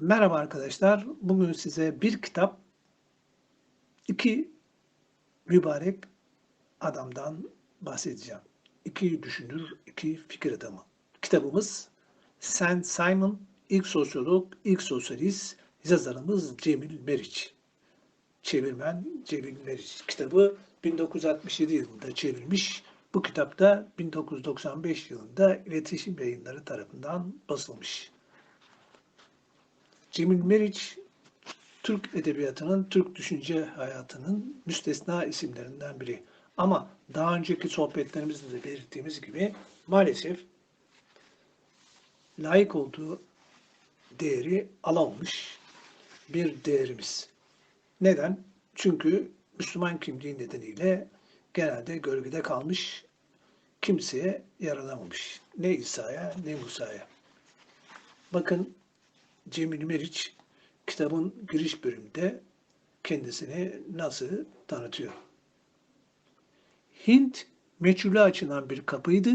Merhaba arkadaşlar. Bugün size bir kitap, iki mübarek adamdan bahsedeceğim. İki düşünür, iki fikir adamı. Kitabımız Saint Simon, ilk sosyolog, ilk sosyalist, yazarımız Cemil Meriç. Çevirmen Cemil Meriç. Kitabı 1967 yılında çevrilmiş. Bu kitapta 1995 yılında iletişim yayınları tarafından basılmış. Cemil Meriç, Türk edebiyatının, Türk düşünce hayatının müstesna isimlerinden biri. Ama daha önceki sohbetlerimizde de belirttiğimiz gibi maalesef layık olduğu değeri alamamış bir değerimiz. Neden? Çünkü Müslüman kimliği nedeniyle genelde gölgede kalmış, kimseye yaranamamış. Ne İsa'ya ne Musa'ya. Bakın Cemil Meriç kitabın giriş bölümünde kendisini nasıl tanıtıyor. Hint meçhule açılan bir kapıydı.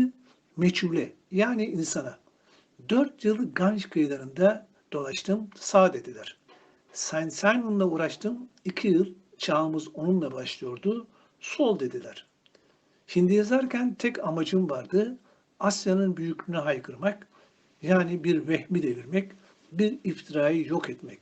Meçhule yani insana. Dört yıl Ganj kıyılarında dolaştım, sağ dediler. Saint Simon'la uğraştım, iki yıl çağımız onunla başlıyordu, sol dediler. Hindi yazarken tek amacım vardı, Asya'nın büyüklüğüne haykırmak, yani bir vehmi devirmek, bir iftirayı yok etmek.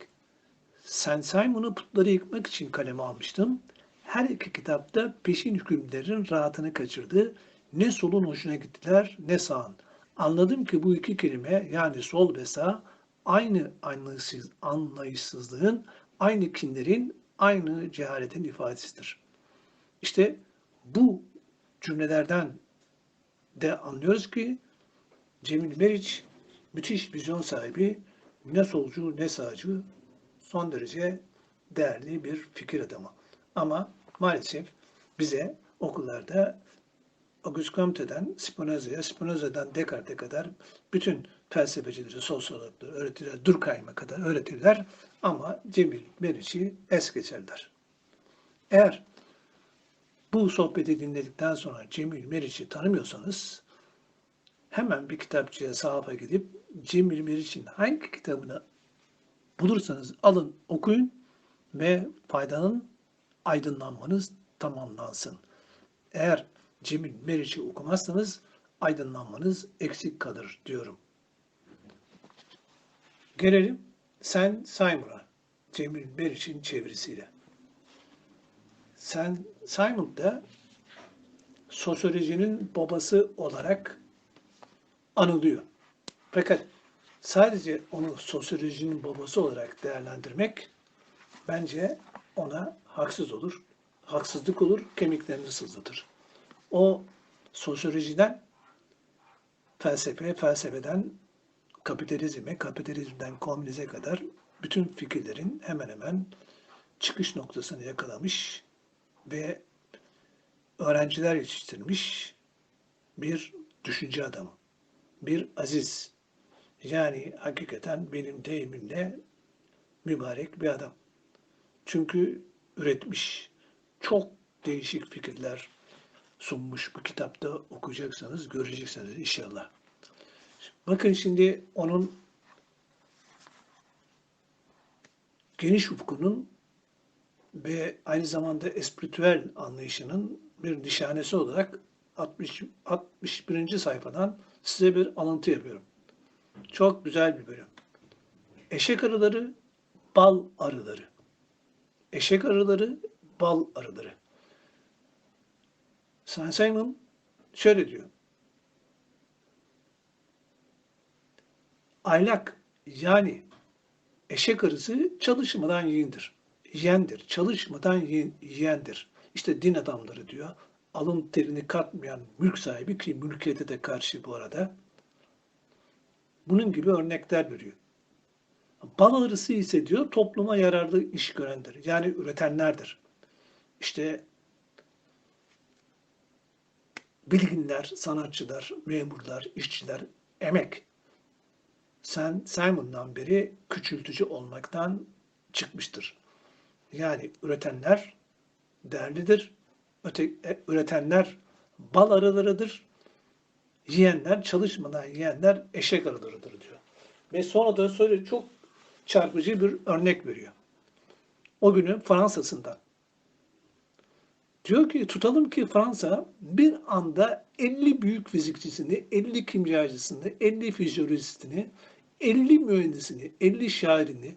Saint Simon'u putları yıkmak için kaleme almıştım. Her iki kitapta peşin hükümlerin rahatını kaçırdı. Ne solun hoşuna gittiler ne sağın. Anladım ki bu iki kelime yani sol ve sağ aynı anlayışsız, anlayışsızlığın, aynı kinlerin, aynı cehaletin ifadesidir. İşte bu cümlelerden de anlıyoruz ki Cemil Meriç müthiş vizyon sahibi, ne solcu ne sağcı son derece değerli bir fikir adamı. Ama maalesef bize okullarda Auguste Comte'den Spinoza'ya, Spinoza'dan Descartes'e kadar bütün felsefecileri, sosyologları öğretirler, Durkheim'e kadar öğretirler ama Cemil Meriç'i es geçerler. Eğer bu sohbeti dinledikten sonra Cemil Meriç'i tanımıyorsanız hemen bir kitapçıya sahafa gidip Cemil Meriç'in hangi kitabını bulursanız alın okuyun ve faydanın aydınlanmanız tamamlansın. Eğer Cemil Meriç'i okumazsanız aydınlanmanız eksik kalır diyorum. Gelelim Sen Simon'a, Cemil Meriç'in çevirisiyle. Sen Simon da sosyolojinin babası olarak anılıyor. Fakat sadece onu sosyolojinin babası olarak değerlendirmek bence ona haksız olur. Haksızlık olur, kemiklerini sızlatır. O sosyolojiden felsefe, felsefeden kapitalizme, kapitalizmden komünize kadar bütün fikirlerin hemen hemen çıkış noktasını yakalamış ve öğrenciler yetiştirmiş bir düşünce adamı. Bir aziz. Yani hakikaten benim deyimimle mübarek bir adam. Çünkü üretmiş çok değişik fikirler sunmuş bu kitapta okuyacaksanız göreceksiniz inşallah. Bakın şimdi onun geniş ufkunun ve aynı zamanda espritüel anlayışının bir nişanesi olarak 60, 61. sayfadan size bir alıntı yapıyorum. Çok güzel bir bölüm. Eşek arıları, bal arıları. Eşek arıları, bal arıları. Saint Simon şöyle diyor. Aylak yani eşek arısı çalışmadan yiyindir. Yiyendir. Çalışmadan yiyendir. İşte din adamları diyor. Alın terini katmayan mülk sahibi ki mülkiyete de karşı bu arada. Bunun gibi örnekler veriyor. Bal arısı ise diyor topluma yararlı iş görendir. Yani üretenlerdir. İşte bilginler, sanatçılar, memurlar, işçiler, emek. Sen Simon'dan beri küçültücü olmaktan çıkmıştır. Yani üretenler değerlidir. Öte, e, üretenler bal arılarıdır. Yiyenler, çalışmadan yiyenler eşek arılarıdır diyor. Ve sonra da söyle çok çarpıcı bir örnek veriyor. O günün Fransa'sından. Diyor ki tutalım ki Fransa bir anda 50 büyük fizikçisini, 50 kimyacısını, 50 fizyolojistini, 50 mühendisini, 50 şairini,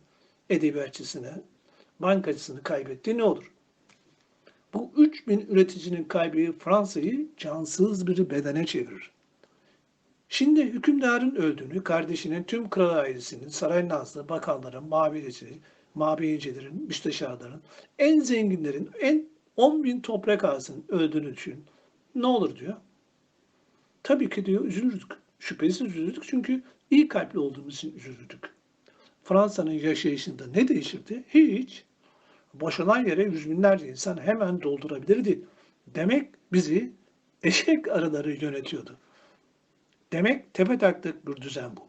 edebiyatçısını, bankacısını kaybetti ne olur? Bu 3000 üreticinin kaybı Fransa'yı cansız bir bedene çevirir. Şimdi hükümdarın öldüğünü, kardeşinin tüm kral ailesinin, saray nazlı, bakanların, mabiyecilerin, mabiyecilerin, müsteşarların, en zenginlerin, en 10 bin toprak ağasının öldüğünü düşün. Ne olur diyor. Tabii ki diyor üzülürdük. Şüphesiz üzülürdük çünkü iyi kalpli olduğumuz için üzülürdük. Fransa'nın yaşayışında ne değişirdi? Hiç. Boşalan yere yüz binlerce insan hemen doldurabilirdi. Demek bizi eşek arıları yönetiyordu. Demek tepe taktık bir düzen bu.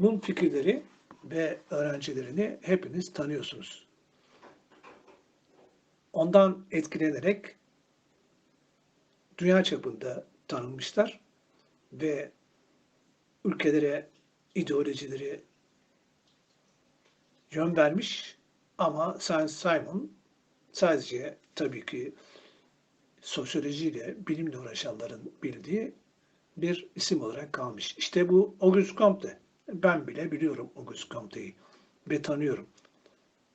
Bunun fikirleri ve öğrencilerini hepiniz tanıyorsunuz. Ondan etkilenerek dünya çapında tanınmışlar ve ülkelere, ideolojileri yön vermiş ama Simon sadece tabii ki sosyolojiyle, bilimle uğraşanların bildiği bir isim olarak kalmış. İşte bu Auguste Comte. Ben bile biliyorum Auguste Comte'yi ve tanıyorum.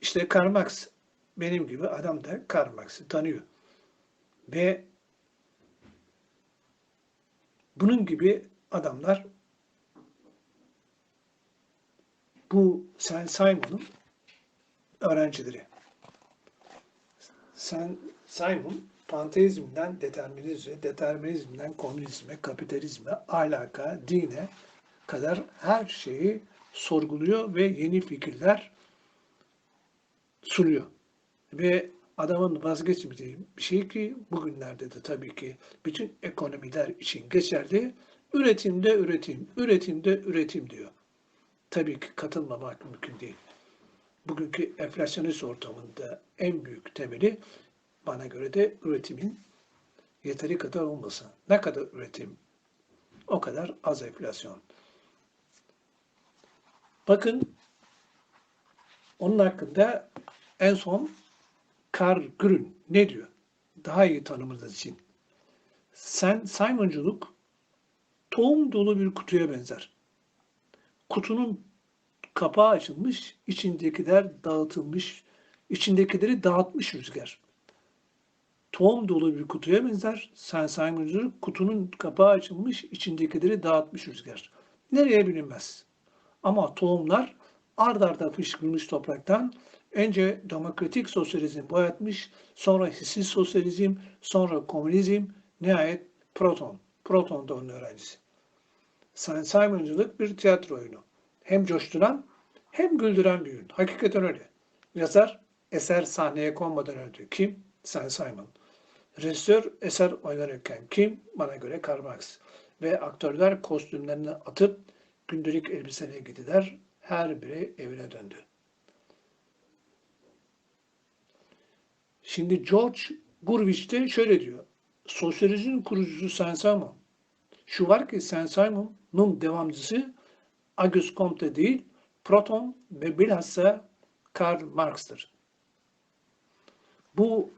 İşte Karl Marx benim gibi adam da Karl Marx'ı tanıyor. Ve bunun gibi adamlar bu Sen Simon'un öğrencileri. Sen Simon panteizmden determinizme, determinizmden komünizme, kapitalizme, ahlaka, dine kadar her şeyi sorguluyor ve yeni fikirler sunuyor. Ve adamın vazgeçmediği bir şey ki bugünlerde de tabii ki bütün ekonomiler için geçerli. Üretimde üretim, üretimde üretim diyor. Tabii ki katılmamak mümkün değil. Bugünkü enflasyonist ortamında en büyük temeli bana göre de üretimin yeteri kadar olması. Ne kadar üretim, o kadar az enflasyon. Bakın onun hakkında en son Carl Grün ne diyor? Daha iyi tanımınız için. Sen Simonculuk tohum dolu bir kutuya benzer. Kutunun kapağı açılmış, içindekiler dağıtılmış, içindekileri dağıtmış rüzgar. Tohum dolu bir kutuya benzer. Sen Simonculuk kutunun kapağı açılmış, içindekileri dağıtmış rüzgar. Nereye bilinmez. Ama tohumlar ard arda fışkırmış topraktan önce demokratik sosyalizm boyatmış, sonra hissi sosyalizm, sonra komünizm, nihayet proton. Proton da onun öğrencisi. Simonculuk bir tiyatro oyunu. Hem coşturan hem güldüren bir oyun. Hakikaten öyle. Yazar eser sahneye konmadan önce kim? Saint Simon. Rejisör eser oynanırken kim? Bana göre Karl Marx. Ve aktörler kostümlerini atıp gündelik elbisene gittiler. Her biri evine döndü. Şimdi George Gurwitch de şöyle diyor. Sosyalizmin kurucusu Saint Simon. Şu var ki Saint Simon'un devamcısı Auguste Comte değil, Proton ve bilhassa Karl Marx'tır. Bu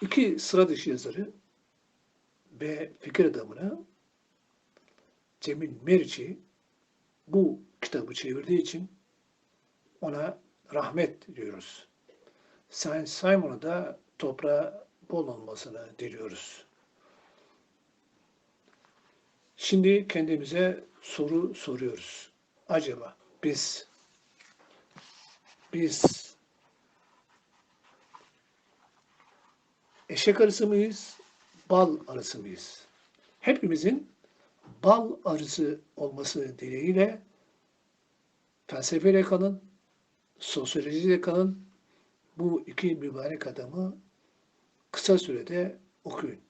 iki sıra dışı yazarı ve fikir adamını Cemil Meriç'i bu kitabı çevirdiği için ona rahmet diyoruz. Saint Simon'a da toprağa bol olmasını diliyoruz. Şimdi kendimize soru soruyoruz. Acaba biz biz eşek arısı mıyız, bal arısı mıyız? Hepimizin bal arısı olması dileğiyle felsefeyle kalın, sosyolojiyle kalın, bu iki mübarek adamı kısa sürede okuyun.